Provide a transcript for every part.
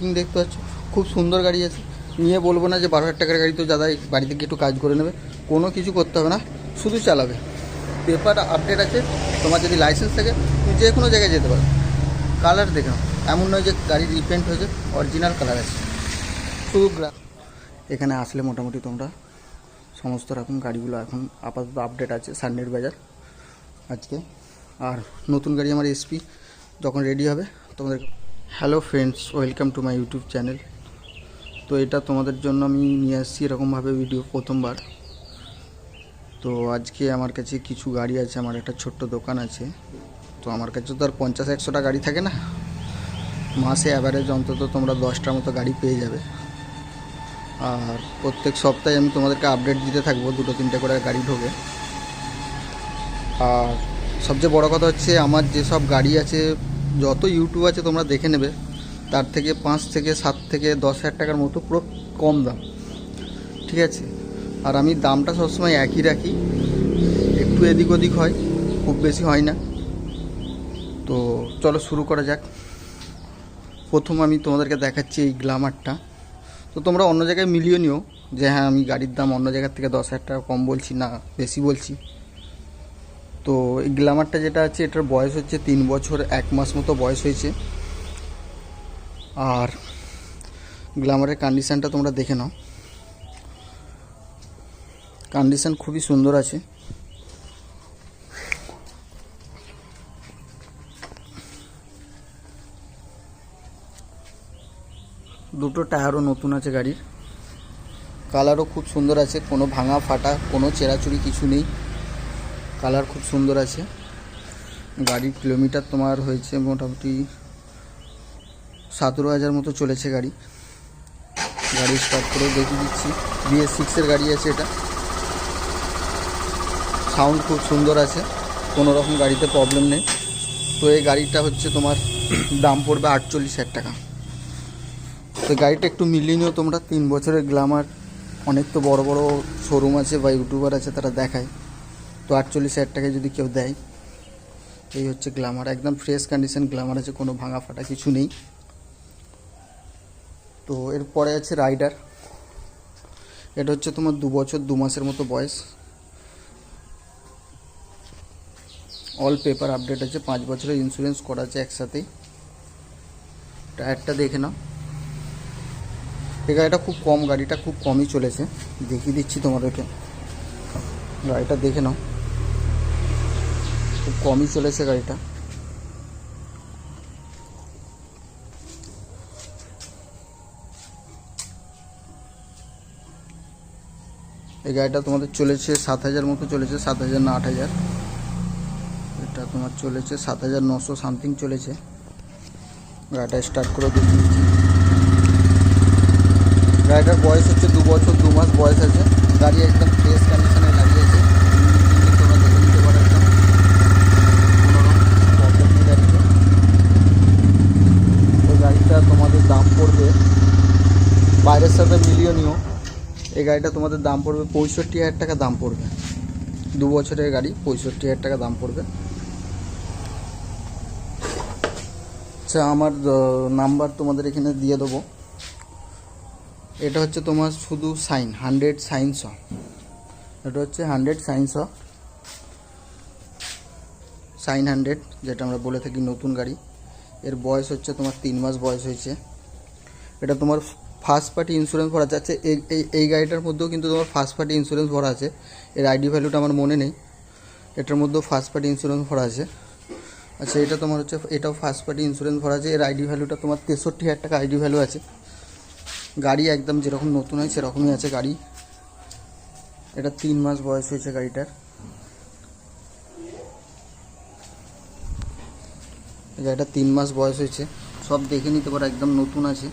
দেখতে পাচ্ছ? খুব সুন্দর গাড়ি আছে। নিয়ে বলব না যে বারো হাজার টাকার গাড়ি তো দাদা এই বাড়ি থেকে একটু কাজ করে নেবে। কোনো কিছু করতে হবে না, শুধু চালাবে। পেপার আপডেট আছে, তোমার যদি লাইসেন্স থাকে, তুমি যে কোনো জায়গায় যেতে পারো। কালার দেখে নাও। এমন নয় যে গাড়ি রিপেন্ট হয়েছে অরিজিনাল কালার আছে। শুধু এখানে আসলে মোটামুটি তোমরা সমস্ত রকম গাড়িগুলো এখন আপাতত আপডেট আছে সান্ডের বাজার। আজকে। আর নতুন গাড়ি আমার এসপি যখন রেডি হবে, তোমাদের hello friends welcome to my YouTube channel তো এটা তোমাদের জন্য আমি নিয়ে আসছি এরকমভাবে ভিডিও প্রথমবার। তো আজকে আমার কাছে কিছু গাড়ি আছে, আমার একটা ছোট্ট দোকান আছে। তো আমার কাছে তো আর পঞ্চাশ একশোটা গাড়ি থাকে না। মাসে অ্যাভারেজ অন্তত তোমরা দশটার মতো গাড়ি পেয়ে যাবে। আর প্রত্যেক সপ্তাহে আমি তোমাদেরকে আপডেট দিতে থাকব, দুটো তিনটে করে গাড়ি ঢোকে। আর সবচেয়ে বড় কথা হচ্ছে, আমার যেসব গাড়ি আছে যত ইউটিউব আছে তোমরা দেখে নেবে, তার থেকে পাঁচ থেকে সাত থেকে দশ হাজার টাকার মতো পুরো কম দাম। ঠিক আছে? আর আমি দামটা সবসময় একই রাখি। একটু এদিক ওদিক হয়, খুব বেশি হয় না। তো চলো শুরু করা যাক। প্রথম আমি তোমাদেরকে দেখাচ্ছি এই গ্লামারটা। তো তোমরা অন্য জায়গায় মিলিয়ে নিও যে হ্যাঁ আমি গাড়ির দাম অন্য জায়গার থেকে দশ হাজার টাকা কম বলছি না, বেশি বলছি। তো এই গ্ল্যামারটা যেটা আছে, এটার বয়স হচ্ছে তিন বছর এক মাস মতো বয়স হয়েছে। আর গ্ল্যামারের কন্ডিশানটা তোমরা দেখে নাও। কন্ডিশান খুবই সুন্দর আছে। দুটো টায়ারও নতুন আছে গাড়ির। কালারও খুব সুন্দর আছে, কোনো ভাঙা ফাটা, কোনো চেরাচুরি কিছু নেই। কালার খুব সুন্দর আছে। গাড়ির কিলোমিটার তোমার হয়েছে মোটামুটি সতেরো হাজার মতো চলেছে গাড়ি। গাড়ি স্টার্ট করে দেখিয়ে দিচ্ছি। বিএস সিক্সের গাড়ি আছে এটা। সাউন্ড খুব সুন্দর আছে। কোনো রকম গাড়িতে প্রবলেম নেই। তো এই গাড়িটা হচ্ছে তোমার দাম পড়বে আটচল্লিশ হাজার টাকা। তো গাড়িটা একটু মিলিয়ে নিও তোমরা তিন বছরের গ্লামার অনেক তো বড় বড় শোরুম আছে বা ইউটিউবার আছে তারা দেখায়। তো আটচল্লিশ হাজার টাকায় যদি কেউ দেয়, এই হচ্ছে গ্লামার একদম ফ্রেশ কন্ডিশন গ্লামার আছে, কোনো ভাঙা ফাটা কিছু নেই। তো এরপরে আছে রাইডার এটা হচ্ছে তোমার দু বছর, দু মাসের মতো বয়স। অল পেপার আপডেট আছে, পাঁচ বছরের ইন্স্যুরেন্স করা আছে একসাথেই। টায়ারটা দেখে নাও। এই গাড়িটা খুব কম, গাড়িটা খুব কমই চলেছে, দেখিয়ে দিচ্ছি তোমাদেরকে। গাড়িটা দেখে নাও। খুব কমই চলেছে গাড়িটা। এই গাড়িটা তোমাদের চলেছে সাত হাজার মতো চলেছে, সাত হাজার না আট হাজার। এটা তোমার চলেছে সাত হাজার নশো সামথিং চলেছে। গাড়িটা স্টার্ট করে দিচ্ছি। গাড়িটার বয়স হচ্ছে দু বছর, দু মাস বয়স আছে। গাড়ি একদম ফ্রেশ কন্ডিশনে দাঁড়িয়ে আছে ইঞ্জিন তোমরা দেখে নিতে পারো একদম কোনো রকম প্রবলেম নেই গাড়িতে ওই গাড়িটা তোমাদের দাম পড়বে, বাইরের সাথে মিলিয়ে নিও। এই গাড়িটা তোমাদের দাম পড়বে পঁয়ষট্টি হাজার টাকা দাম পড়বে। দু বছরের গাড়ি, পঁয়ষট্টি হাজার টাকা দাম পড়বে। আচ্ছা আমার নাম্বার তোমাদের এখানে দিয়ে দেবো। এটা হচ্ছে তোমার শুধু সাইন, হান্ড্রেড সাইন্স এটা হচ্ছে হান্ড্রেড সাইন্স সাইন হান্ড্রেড, যেটা আমরা বলে থাকি নতুন গাড়ি। এর বয়স হচ্ছে তোমার তিন মাস বয়স হয়েছে। এটা তোমার ফার্স্ট পার্টি ইন্স্যুরেন্স ভরা আছে। এই, এই- এই গাড়িটার মধ্যেও কিন্তু তোমার ফার্স্ট পার্টি ইন্স্যুরেন্স ভরা আছে। এর আইডি ভ্যালুটা আমার মনে নেই। এটার মধ্যেও ফার্স্ট পার্টি ইন্স্যুরেন্স ভরা আছে। আচ্ছা এটা তোমার হচ্ছে, এটাও ফার্স্ট পার্টি ইন্স্যুরেন্স ভরা আছে। এর আইডি ভ্যালুটা তোমার তেষট্টি হাজার টাকা আইডি ভ্যালু আছে। গাড়ি একদম যেরকম নতুন হয়, সেরকমই আছে গাড়ি। এটা তিন মাস বয়স হয়েছে গাড়িটার। গাড়িটা তিন মাস বয়স হয়েছে। সব দেখে নিতে পারো, একদম নতুন আছে।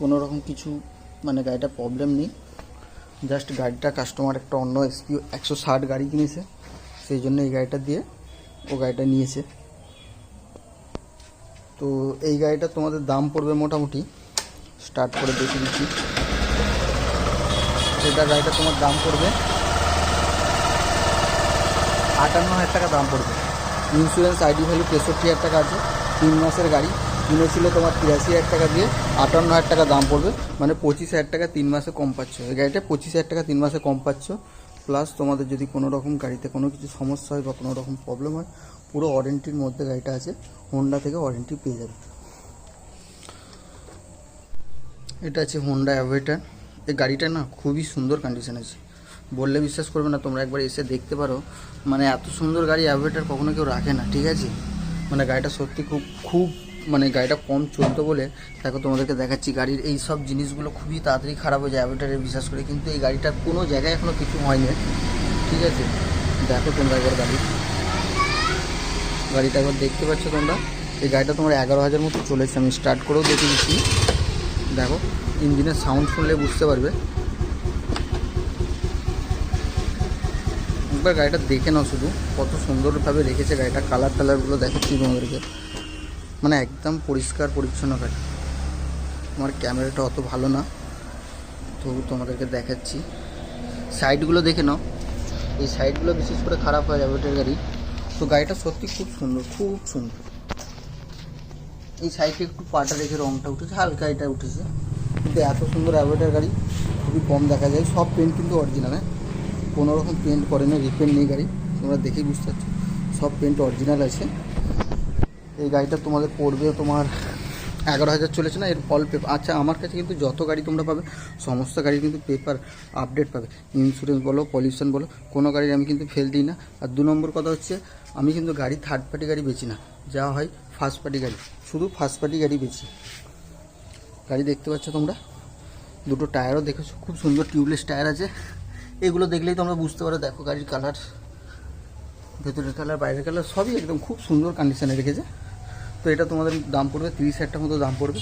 কোনো রকম কিছু মানে গাড়িটা প্রবলেম নেই। জাস্ট গাড়িটা কাস্টমার একটা অন্য এসপি একশো ষাট গাড়ি কিনেছে। সেই জন্য এই গাড়িটা দিয়ে ও গাড়িটা নিয়েছে। তো এই গাড়িটা তোমাদের দাম পড়বে মোটামুটি। স্টার্ট করে দেখে দিচ্ছি এটা গাড়িটা তোমার দাম পড়বে। আটান্ন হাজার টাকা দাম পড়বে। ইন্স্যুরেন্স আইডি ভ্যালু তেষট্টি হাজার টাকা আছে, তিন মাসের গাড়ি। কিনেছিল তোমার তিরাশি হাজার টাকা দিয়ে আটান্ন হাজার টাকা দাম পড়বে মানে পঁচিশ হাজার টাকা তিন মাসে কম পাচ্ছ। এই গাড়িটা পঁচিশ হাজার টাকা তিন মাসে কম পাচ্ছ। প্লাস তোমাদের যদি কোনো রকম গাড়িতে কোনো কিছু সমস্যা হয় বা কোনো রকম প্রবলেম হয়, পুরো ওয়ারেন্টির মধ্যে গাড়িটা আছে হোন্ডা থেকে ওয়ারেন্টি পেয়ে যাবে। এটা আছে হোন্ডা অ্যাভেটার এই গাড়িটা না খুবই সুন্দর কন্ডিশন আছে। বললে বিশ্বাস করবে না, তোমরা একবার এসে দেখতে পারো। মানে এত সুন্দর গাড়ি অ্যাভেটার কখনো কেউ রাখে না, ঠিক আছে? মানে গাড়িটা সত্যি খুব খুব মানে গাড়িটা কম চলতো বলে দেখো তোমাদেরকে দেখাচ্ছি। গাড়ির এই সব জিনিসগুলো খুবই তাড়াতাড়ি খারাপ হয়ে যায় অ্যাভেটারে বিশ্বাস করে। কিন্তু এই গাড়িটার কোনো জায়গায় এখনও কিছু হয়নি, ঠিক আছে? দেখো তোমরা একবার গাড়ি। গাড়িটা একবার দেখতে পাচ্ছ তোমরা? এই গাড়িটা তোমার এগারো হাজার মতো চলেছে, আমি স্টার্ট করেও দেখে দিচ্ছি দেখো, ইঞ্জিনের সাউন্ড শুনলে বুঝতে পারবে। একবার গাড়িটা দেখে নাও শুধু। কত সুন্দরভাবে রেখেছে গাড়িটা। কালার টালারগুলো দেখাচ্ছি তোমাদেরকে। মানে একদম পরিষ্কার পরিচ্ছন্ন গাড়ি। আমার ক্যামেরাটা অত ভালো না। তবু তোমাদেরকে দেখাচ্ছি। সাইডগুলো দেখে নাও। এই সাইডগুলো বিশেষ করে খারাপ হয়ে যাবে ওটার গাড়ি। তো গাড়িটা সত্যি খুব সুন্দর খুব সুন্দর। এই সাইডে একটু পাটা রেখে রংটা উঠেছে, হালকা এটা উঠেছে। কিন্তু এত সুন্দর অ্যাভেটার গাড়ি, খুবই কম দেখা যায়। সব পেন্ট কিন্তু অরিজিনাল হ্যাঁ? কোনো রকম পেন্ট করে না রিপেন্ট নেই গাড়ি, তোমরা দেখেই বুঝতে পারছ। সব পেন্ট অরিজিনাল আছে। এই গাড়িটা তোমাদের পড়বে তোমার এগারো হাজার চলেছে না, এর অল পেপার আচ্ছা আমার কাছে কিন্তু যত গাড়ি তোমরা পাবে, সমস্ত গাড়ির কিন্তু পেপার আপডেট পাবে। ইন্স্যুরেন্স বলো পলিউশন বলো, কোনো গাড়ির আমি কিন্তু ফেল দিই না। আর দু নম্বর কথা হচ্ছে, আমি কিন্তু গাড়ি থার্ড পার্টি গাড়ি বেচি না। যা হয় ফার্স্ট পার্টি গাড়ি, শুধু ফার্স্ট পার্টি গাড়ি বেচি। গাড়ি দেখতে পাচ্ছ তোমরা? দুটো টায়ারও দেখেছ, খুব সুন্দর টিউবলেস টায়ার আছে। এগুলো দেখলেই তোমরা বুঝতে পারো, দেখো গাড়ির কালার ভেতরের কালার বাইরের কালার সবই একদম খুব সুন্দর কন্ডিশনে রেখেছে। তো এটা তোমাদের দাম পড়বে তিরিশ হাজার মতো দাম পড়বে।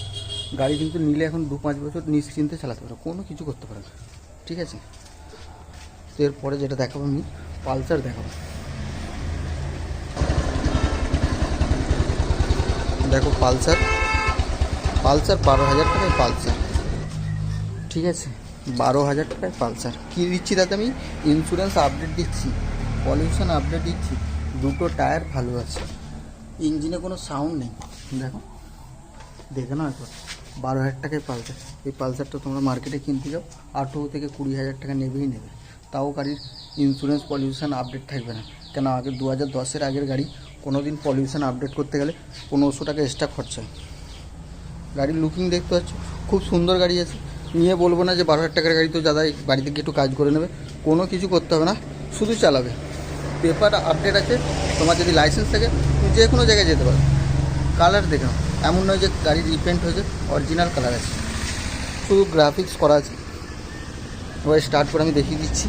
গাড়ি কিন্তু নিলে এখন দু পাঁচ বছর নিশ্চিন্তে চালাতে পারো, কোনো কিছু করতে পারবে না, ঠিক আছে? তো এরপরে যেটা দেখাবো আমি, পালসার দেখাবো। দেখো পালসার পালসার বারো হাজার টাকায় পালসার, ঠিক আছে? বারো হাজার টাকায় পালসার কী দিচ্ছি তাতে আমি? ইন্স্যুরেন্স আপডেট দিচ্ছি। পলিউশন আপডেট দিচ্ছি। দুটো টায়ার ভালো আছে। ইঞ্জিনে কোনো সাউন্ড নেই। দেখো। দেখে না একবার। বারো হাজার টাকায় পালসার এই পালসারটা তোমরা মার্কেটে কিনতে যাও। আঠেরো থেকে কুড়ি হাজার টাকা নেবেই নেবে। তাও গাড়ির ইন্স্যুরেন্স পলিউশন আপডেট থাকবে না। কেন আগে দু হাজার দশের আগের গাড়ি কোনো দিন পলিউশন আপডেট করতে গেলে পনেরোশো টাকা এক্সট্রা খরচা গাড়ির লুকিং দেখতে পাচ্ছ? খুব সুন্দর গাড়ি আছে। নিয়ে বলব না যে বারো হাজার টাকার গাড়ি তো দাদা বাড়ি থেকে একটু কাজ করে নেবে। কোনো কিছু করতে হবে না, শুধু চালাবে। পেপার আপডেট আছে, তোমার যদি লাইসেন্স থাকে, তুমি যে কোনো জায়গায় যেতে পারো। কালার দেখে নাও। এমন নয় যে গাড়ি রিপেন্ট হয়েছে অরিজিনাল কালার আছে। শুধু গ্রাফিক্স করা আছে। এবার স্টার্ট করে আমি দেখিয়ে দিচ্ছি।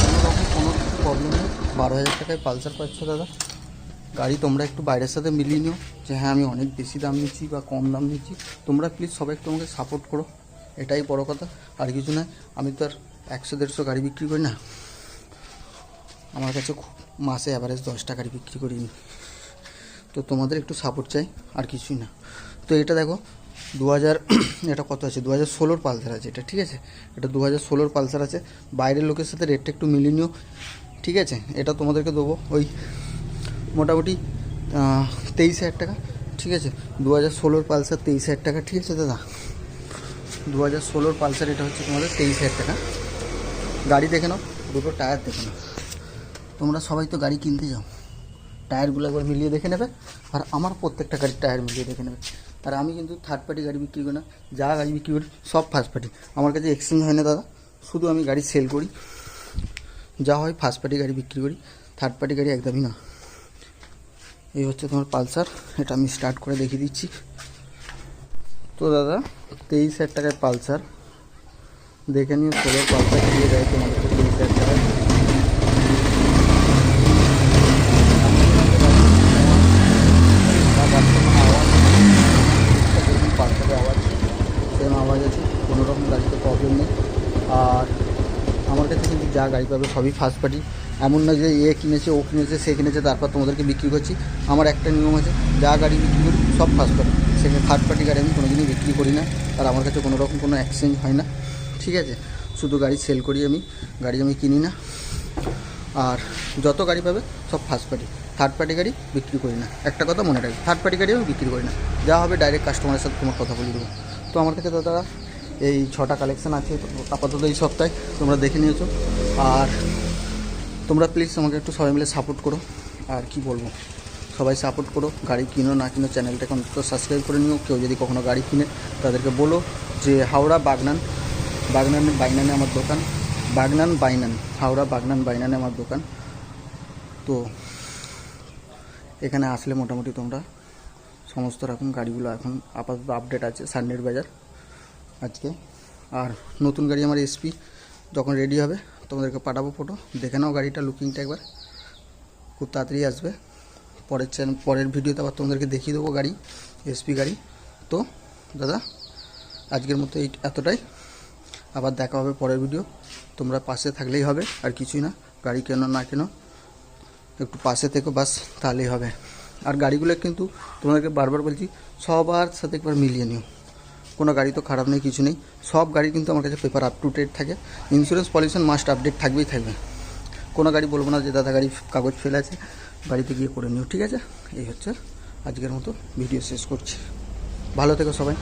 কোনো রকম কোনো প্রবলেম নেই বারো হাজার টাকায় পালসার পাচ্ছ দাদা? গাড়ি তোমরা একটু বাইরের সাথে মিলিয়ে নিও, যে হ্যাঁ আমি অনেক বেশি দাম নিচ্ছি বা কম দাম নিচ্ছি। তোমরা প্লিজ সবাই একটু আমাকে সাপোর্ট করো, এটাই বড় কথা। আর কিছু নয়, আমি তো আর একশো, দেড়শো গাড়ি বিক্রি করি না। আমার কাছে খুব মাসে অ্যাভারেজ দশটা গাড়ি বিক্রি করি। তো তোমাদের একটু সাপোর্ট চাই, আর কিছুই না। তো এটা দেখো দু হাজার এটা কত আছে? দু হাজার ষোলোর পালসার আছে এটা, ঠিক আছে? এটা দু হাজার ষোলোর পালসার আছে। বাইরের লোকের সাথে রেটটা একটু মিলিয়ে নিও। ঠিক আছে? এটা তোমাদেরকে দেবো। ওই মোটামুটি তেইশ হাজার টাকা, ঠিক আছে? দু হাজার ষোলোর পালসার তেইশ হাজার টাকা, ঠিক আছে দাদা? দু হাজার ষোলোর পালসার এটা হচ্ছে তোমাদের তেইশ হাজার টাকা। গাড়ি দেখে নাও, দুটো টায়ার দেখে নাও। তোমরা সবাই তো গাড়ি কিনতে যাও। টায়ারগুলো একবার মিলিয়ে দেখে নেবে, আর আমার প্রত্যেকটা গাড়ির টায়ার মিলিয়ে দেখে নেবে। আর আমি কিন্তু থার্ড পার্টি গাড়ি বিক্রি করি না, যা গাড়ি বিক্রি করি সব ফার্স্ট পার্টি আমার কাছে এক্সচেঞ্জ হয় না দাদা, শুধু আমি গাড়ি সেল করি। যা হয় ফার্স্ট পার্টি গাড়ি বিক্রি করি থার্ড পার্টি গাড়ি একদমই না। এই হচ্ছে তোমার পালসার, এটা আমি স্টার্ট করে দেখিয়ে দিচ্ছি। তো দাদা, তেইশ হাজার টাকায় পালসার। দেখে নিও ষোলো পালসার দিয়ে দেয় তোমাদেরকে তেইশ হাজার টাকায় আওয়াজ সেম আওয়াজ আছে, কোনো রকম গাড়িতে প্রবলেম নেই। আর আমার কাছে কিন্তু যা গাড়ি পাবে সবই ফার্স্ট পার্টি এমন না যে এ কিনেছে, ও কিনেছে, সে কিনেছে, তারপর তোমাদেরকে বিক্রি করছি। আমার একটা নিয়ম আছে, যা গাড়ি বিক্রি করি, সব ফার্স্ট পার্টি সেখানে থার্ড পার্টি গাড়ি আমি কোনোদিনই বিক্রি করি না। আর আমার কাছে কোনো রকম কোনো এক্সচেঞ্জ হয় না। ঠিক আছে? শুধু গাড়ি সেল করি আমি, গাড়ি আমি কিনি না। আর যত গাড়ি পাবে, সব ফার্স্ট পার্টি থার্ড পার্টি গাড়ি বিক্রি করি না। একটা কথা মনে রাখবে থার্ড পার্টি গাড়ি আমি বিক্রি করি না। যা হবে ডাইরেক্ট কাস্টমারের সাথে তোমার কথা বলে দেবো। তো আমার কাছে দাদা এই ছটা কালেকশান আছে আপাতত এই সপ্তাহে তোমরা দেখে নিয়েছো। আর তোমরা প্লিজ আমাকে একটু সবাই মিলে সাপোর্ট করো। আর কি বলব? সবাই সাপোর্ট করো, গাড়ি কিনো, না কিনো চ্যানেলটাকে অন্তত সাবস্ক্রাইব করে নিও। কেউ যদি কখনো গাড়ি কিনে, তাদেরকে বলো যে, হাওড়া বাগনান। বাগনান বাইনানে আমার দোকান। বাগনান বাইনান হাওড়া বাগনান বাইনানে আমার দোকান। তো এখানে আসলে মোটামুটি তোমরা সমস্ত রকম গাড়িগুলো এখন আপাতত আপডেট আছে সানডের বাজার। আজকে। আর নতুন গাড়ি আমার এসপি, যখন রেডি হবে তোমাদেরকে পাঠাবো ফটো দেখে নাও গাড়িটা লুকিংটা একবার। খুব তাড়াতাড়ি আসবে। পরের চ্যানেল পরের ভিডিওতে আবার তোমাদেরকে দেখিয়ে দেবো গাড়ি, এসপি গাড়ি। তো, দাদা, আজকের মতো এই এতটাই। আবার দেখা হবে পরের ভিডিও তোমরা পাশে থাকলেই হবে, আর কিছুই না। গাড়ি কেন না কেন, একটু পাশে থেকো বাস, তাহলেই হবে। আর গাড়িগুলো কিন্তু তোমাদেরকে বারবার বলছি, সবার সাথে একবার মিলিয়ে নিও। কোনো গাড়ি তো খারাপ নেই, কিছু নেই। সব গাড়ি কিন্তু আমার কাছে পেপার আপ টু ডেট থাকে। ইন্স্যুরেন্স পলিউশন মাস্ট আপডেট থাকবেই থাকবে। কোনো গাড়ি বলব না যে, দাদা, গাড়ি কাগজ ফেলে আছে বাড়িতে গিয়ে করে নিও। ঠিক আছে? এই হচ্ছে আজকের মতো ভিডিও শেষ করছি। ভালো থেকো সবাই।